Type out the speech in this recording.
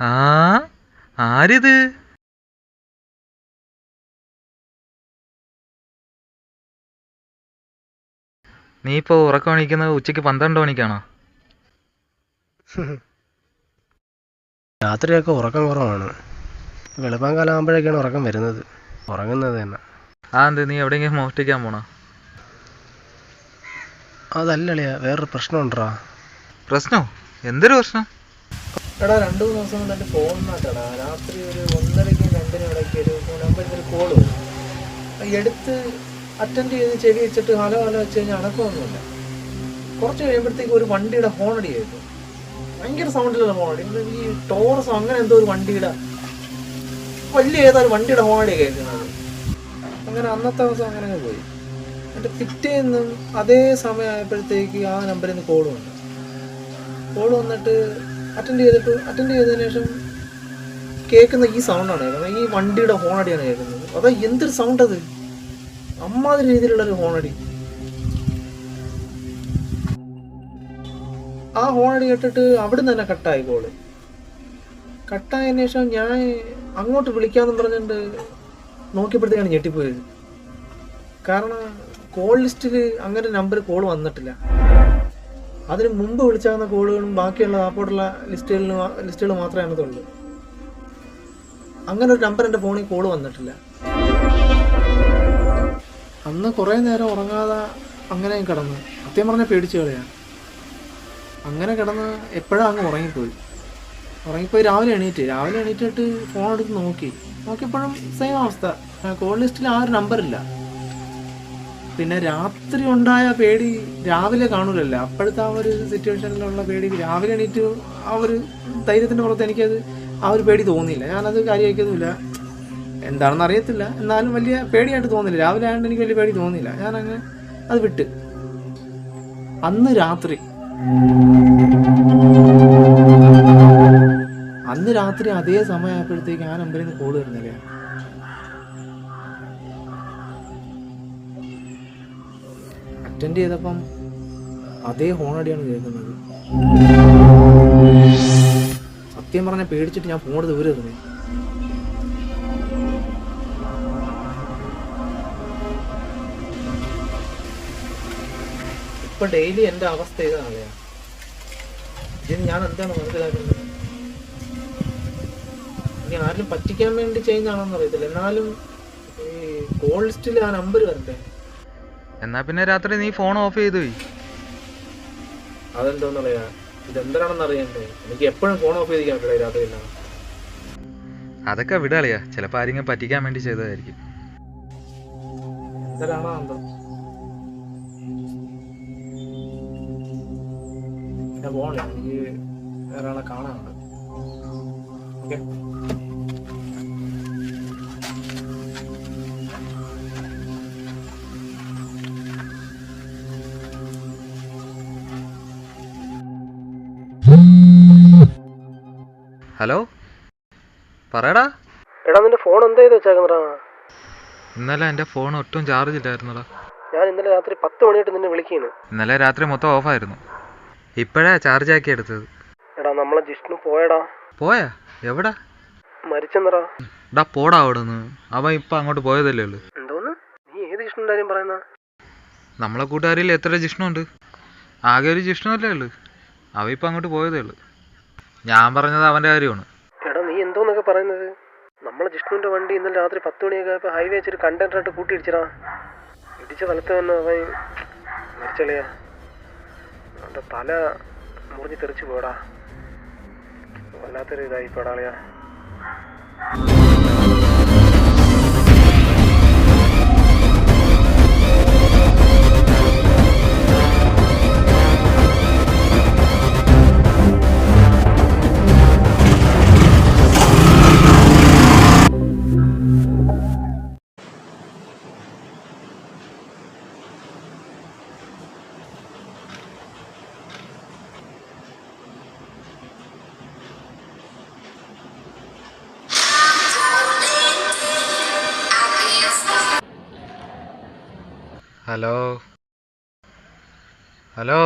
ആ ആരിത്? നീ ഇപ്പോൾ ഉറക്കം എണീക്കുന്നത് ഉച്ചയ്ക്ക് പന്ത്രണ്ട് മണിക്കാണോ? രാത്രിയൊക്കെ ഉറക്കം കുറവാണ്. വെളുപ്പാങ്കാലം ആകുമ്പോഴൊക്കെയാണ് ഉറക്കം വരുന്നത്. ഉറങ്ങുന്നത് തന്നെ. ആ എന്ത് നീ എവിടെയെങ്കിലും മോഷ്ടിക്കാൻ പോണോ? അതല്ലളിയ വേറൊരു പ്രശ്നമുണ്ടാ പ്രശ്നോ? എന്തൊരു പ്രശ്നം? എടാ രണ്ട് മൂന്ന് ദിവസം കൊണ്ട് എന്റെ ഫോണിനകത്തടാ രാത്രി ഒരു ഒന്നരയ്ക്കും രണ്ടിനും ഇടയ്ക്ക് ഒരു നമ്പറിൽ ഒരു കോൾ വരും. എടുത്ത് അറ്റൻഡ് ചെയ്ത് ചെവി വെച്ചിട്ട് ഹലോ ഹലോ വെച്ച് കഴിഞ്ഞാൽ അടക്കമൊന്നുമില്ല കുറച്ച് കഴിയുമ്പോഴത്തേക്ക് ഒരു വണ്ടിയുടെ ഹോണടി ആയിരുന്നു ഭയങ്കര സൗണ്ടിലുള്ള ഹോണടി ഈ ടോറസോ അങ്ങനെ എന്തോ ഒരു വണ്ടിയുടെ വലിയ ഏതായാലും വണ്ടിയുടെ ഹോണടി കേൾക്കുന്നത്. അങ്ങനെ അന്നത്തെ ദിവസം അങ്ങനെ അങ്ങ് പോയി. എന്റെ പിറ്റേന്നും അതേ സമയമായപ്പോഴത്തേക്ക് ആ നമ്പറിൽ നിന്ന് കോൾ വന്നു. കോൾ വന്നിട്ട് അറ്റൻഡ് ചെയ്തിട്ട് അറ്റൻഡ് ചെയ്തതിന് ശേഷം കേൾക്കുന്ന ഈ സൗണ്ടാണ് കേൾക്കുന്നത് ഈ വണ്ടിയുടെ ഹോണടിയാണ് കേൾക്കുന്നത്. അതാ എന്തൊരു സൗണ്ട് അത്? അമ്മാതിരി രീതിയിലുള്ളൊരു ഹോണടി ആ ഹോണടി കേട്ടിട്ട് അവിടുന്ന് തന്നെ കട്ടായി കോൾ കട്ടായതിനു ശേഷം ഞാൻ അങ്ങോട്ട് വിളിക്കാമെന്ന് പറഞ്ഞിട്ട് നോക്കിയപ്പോഴത്തേക്കാണ് ഞെട്ടിപ്പോയത്. കാരണം കോൾ ലിസ്റ്റിൽ അങ്ങനെ നമ്പർ കോൾ വന്നിട്ടില്ല. അതിന് മുമ്പ് വിളിച്ചാകുന്ന കോളുകളും ബാക്കിയുള്ള ആപ്പോട്ടുള്ള ലിസ്റ്റുകളിൽ ലിസ്റ്റുകൾ മാത്രമേ അതിനകത്തുള്ളൂ. അങ്ങനെ ഒരു നമ്പർ എന്റെ ഫോണിൽ കോൾ വന്നിട്ടില്ല. അന്ന് കുറേ നേരം ഉറങ്ങാതെ അങ്ങനെയും കിടന്നു സത്യം പറഞ്ഞാൽ പേടിച്ചു കളയാണ് അങ്ങനെ കിടന്ന് എപ്പോഴാണ് അങ്ങ് ഉറങ്ങിപ്പോയി? ഉറങ്ങിപ്പോയി രാവിലെ എണീറ്റ്. രാവിലെ എണീറ്റിട്ട് ഫോൺ എടുത്ത് നോക്കി. നോക്കിയപ്പോഴും സെയിം അവസ്ഥ. കോൾ ലിസ്റ്റിൽ ആ ഒരു നമ്പറില്ല പിന്നെ രാത്രി ഉണ്ടായ പേടി രാവിലെ കാണൂലല്ലോ. അപ്പോഴത്തെ ആ ഒരു സിറ്റുവേഷനിലുള്ള പേടി രാവിലെ എണീറ്റ് ആ ഒരു ധൈര്യത്തിന്റെ പുറത്ത് എനിക്കത് ആ ഒരു പേടി തോന്നിയില്ല. ഞാനത് കാര്യമാക്കുന്നില്ല എന്താണെന്ന് അറിയത്തില്ല. എന്നാലും വലിയ പേടിയായിട്ട് തോന്നില്ല രാവിലെ ആയതുകൊണ്ട് എനിക്ക് വലിയ പേടി തോന്നിയില്ല. ഞാനങ്ങ് അത് വിട്ട്. അന്ന് രാത്രി. അന്ന് രാത്രി അതേ സമയമായപ്പോഴത്തേക്ക് ഞാൻ നമ്പറിൽ നിന്ന് കോൾ വരുന്നില്ല. അറ്റൻഡ് ചെയ്തപ്പം അതേ ഹോണടിയാണ് കേൾക്കുന്നത്. സത്യം പറഞ്ഞാൽ പേടിച്ചിട്ട് ഞാൻ ഫോൺ തന്നെ ഇപ്പൊ ഡെയിലി എന്റെ അവസ്ഥ ഇതാണ് ഇതിന് ഞാൻ എന്താണ് മനസ്സിലാക്കുന്നത്? ഇനി ആരും പറ്റിക്കാൻ വേണ്ടി ചെയ്യുന്നതാണെന്ന് അറിയത്തില്ല. എന്നാലും ഈ കോൾ ലിസ്റ്റിൽ ആ നമ്പർ വരട്ടെ. എന്നാ പിന്നെ രാത്രി നീ ഫോൺ ഓഫ് ചെയ്തു പോയി. അതെന്തോന്നറിയാ? ഇതെന്താണെന്ന് അറിയണ്ടേ? എനിക്ക് എപ്പോഴും ഫോൺ ഓഫ് ചെയ്തിരിക്കാൻ പറ്റില്ല രാത്രിയില്ല അതൊക്കെ വിടാളിയാ ചിലപ്പോ ആരെങ്കിലും പറ്റിക്കാൻ വേണ്ടി ചെയ്തതായിരിക്കും. പോണേ എനിക്ക് ആളെ കാണാനുണ്ട്. ഓക്കെ. ഹലോ? പറയടാ. എടാ നിന്റെ ഫോൺ എന്താ ചെയ്ത് വെച്ചേക്കുന്നടാ? ഇന്നലെ എന്റെ ഫോൺ ഒട്ടും ചാർജ് ഇല്ലായിരുന്നടാ. ഞാൻ ഇന്നലെ രാത്രി പത്ത് മണിയായിട്ട് നിന്നെ വിളിക്കുന്നു ഇന്നലെ രാത്രി മൊത്തം ഓഫ് ആയിരുന്നു. ഇപ്പോഴാ ചാർജ് ആക്കി എടുത്തത്. എടാ നമ്മളെ ജിഷ്ണു പോയടാ. പോയാ? എവിടാ? മരിച്ചെന്നടാ. എടാ പോടാ അവിടെ നിന്ന് അവൻ ഇപ്പം അങ്ങോട്ട് പോയതല്ലേ ഉള്ളു. എന്തോന്ന്? നീ ഏത് ജിഷ്ണുന്റെ കാര്യം പറയുന്ന? നമ്മളെ കൂട്ടുകാരിൽ എത്ര ജിഷ്ണുണ്ട്? ആകെ ഒരു ജിഷ്ണു അല്ലേ ഉള്ളു. അവ ഇപ്പം അങ്ങോട്ട് പോയതേ ഉള്ളു. ഞാൻ പറഞ്ഞത് അവന്റെ കാര്യമാണ്. എടാ നീ എന്തോന്നൊക്കെ പറയുന്നത്? നമ്മളെ ജിഷ്ണുവിന്റെ വണ്ടി ഇന്നലെ രാത്രി പത്ത് മണിയൊക്കെ ആയപ്പോ ഹൈവേ വെച്ചൊരു കണ്ടന്ററായിട്ട് കൂട്ടിയിടിച്ചടാ. ഇടിച്ച സ്ഥലത്ത് തന്നെ അവൻ മരിച്ചളിയാ. അവന്റെ തല മുറിഞ്ഞ് തെറിച്ച് പോടാ വല്ലാത്തൊരു ഇതായി പെടാളിയാ ഹലോ ഹലോ